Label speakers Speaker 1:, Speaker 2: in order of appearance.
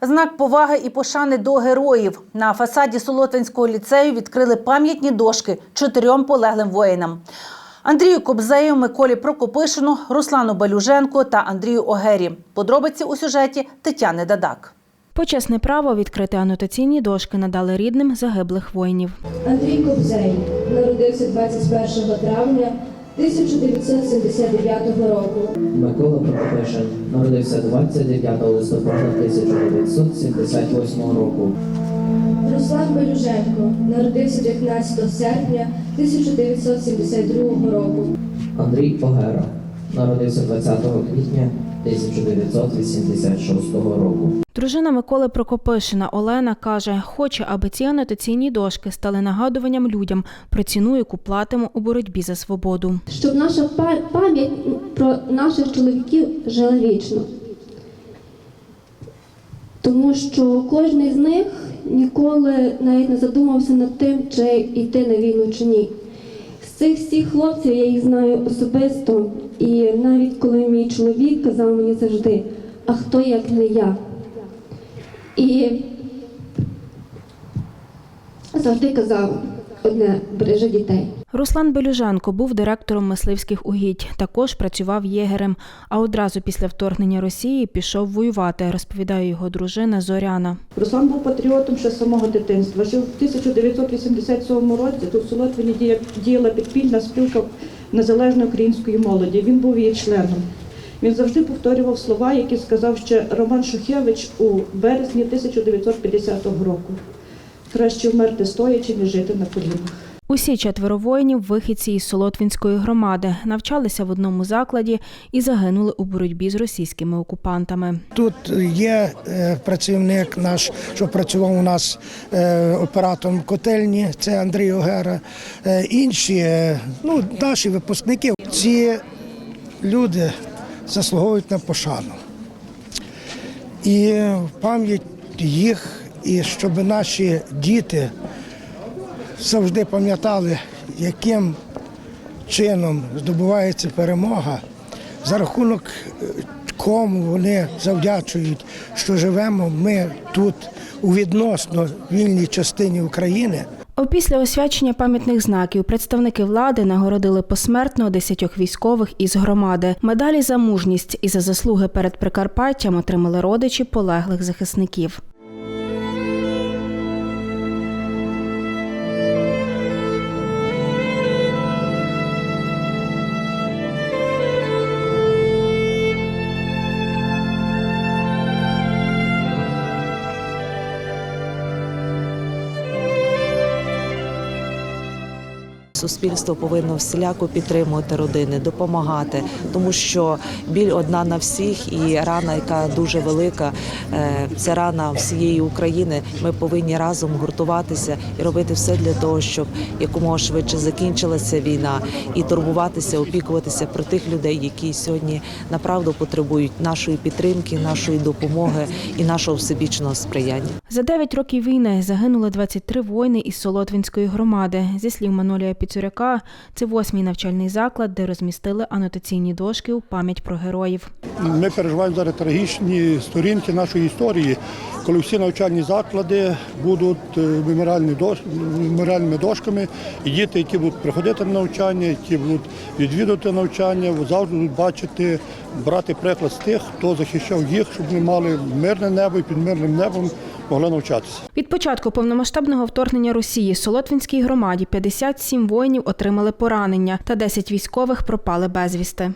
Speaker 1: Знак поваги і пошани до героїв. На фасаді Солотвинського ліцею відкрили пам'ятні дошки чотирьом полеглим воїнам. Андрію Кобзею, Миколі Прокопишину, Руслану Балюженко та Андрію Огері. Подробиці у сюжеті Тетяни Дадак.
Speaker 2: Почесне право відкрити анотаційні дошки надали рідним загиблих воїнів.
Speaker 3: Андрій Кобзей народився 21 травня 1979 року.
Speaker 4: Микола Прокопишин народився 29 листопада 1978 року.
Speaker 3: Руслан Белюженко народився 19 серпня 1972 року.
Speaker 4: Андрій Огера народився 20 квітня 1986 року.
Speaker 2: Дружина Миколи Прокопишина Олена каже, хоче, аби ці анотаційні дошки стали нагадуванням людям про ціну, яку платимо у боротьбі за свободу.
Speaker 5: щоб наша пам'ять про наших чоловіків жила вічно. Тому що кожен з них ніколи навіть не задумався над тим, чи йти на війну чи ні. З цих всіх хлопців я їх знаю особисто, і чоловік казав мені завжди, а хто як не я. І завжди казав одне бережи дітей.
Speaker 2: Руслан Белюженко був директором мисливських угідь. Також працював єгерем. А одразу після вторгнення Росії пішов воювати, розповідає його дружина Зоряна.
Speaker 6: Руслан був патріотом ще з самого дитинства. Ще в 1987 році тут в Солотвині дія- діяла підпільна спілка незалежної української молоді. Він був її членом. Він завжди повторював слова, які сказав ще Роман Шухевич у березні 1950 року. Краще вмерти стоячи, ніж жити на колінах.
Speaker 2: Усі четверо воїнів вихідці із Солотвінської громади навчалися в одному закладі і загинули у боротьбі з російськими окупантами.
Speaker 7: Тут є е, працівник наш, що працював у нас е, оператором котельні, це Андрій Огера. Е, Інші, ну, наші випускники, ці люди заслуговують на пошану. І пам'ять їх, і щоб наші діти завжди пам'ятали, яким чином здобувається перемога, за рахунок е, кому вони завдячують, що живемо ми тут у відносно вільній частині України.
Speaker 2: Опісля освячення пам'ятних знаків представники влади нагородили посмертно десятьох військових із громади. Медалі за мужність і за заслуги перед Прикарпаттям отримали родичі полеглих захисників.
Speaker 8: Суспільство повинно всіляко підтримувати родини, допомагати, тому що біль одна на всіх, і рана, яка дуже велика, це рана всієї України. Ми повинні разом гуртуватися і робити все для того, щоб якомога швидше закінчилася війна, і турбуватися, опікуватися про тих людей, які сьогодні направду потребують нашої підтримки, нашої допомоги і нашого всебічного сприяння.
Speaker 2: За 9 років війни загинули 23 воїни із Солотвінської громади. Зі слів Манолія Піцуряка, це восьмий навчальний заклад, де розмістили анотаційні дошки у пам'ять про героїв.
Speaker 9: Ми переживаємо зараз трагічні сторінки нашої історії, коли всі навчальні заклади будуть е, меморіальними дошками, і діти, які будуть приходити на навчання, які будуть відвідувати навчання, завжди будуть бачити, брати приклад з тих, хто захищав їх, щоб вони мали мирне небо і під мирним небом могли навчатися.
Speaker 2: Від початку повномасштабного вторгнення Росії Солотвінській громаді 57 воїнів отримали поранення та 10 військових пропали безвісти.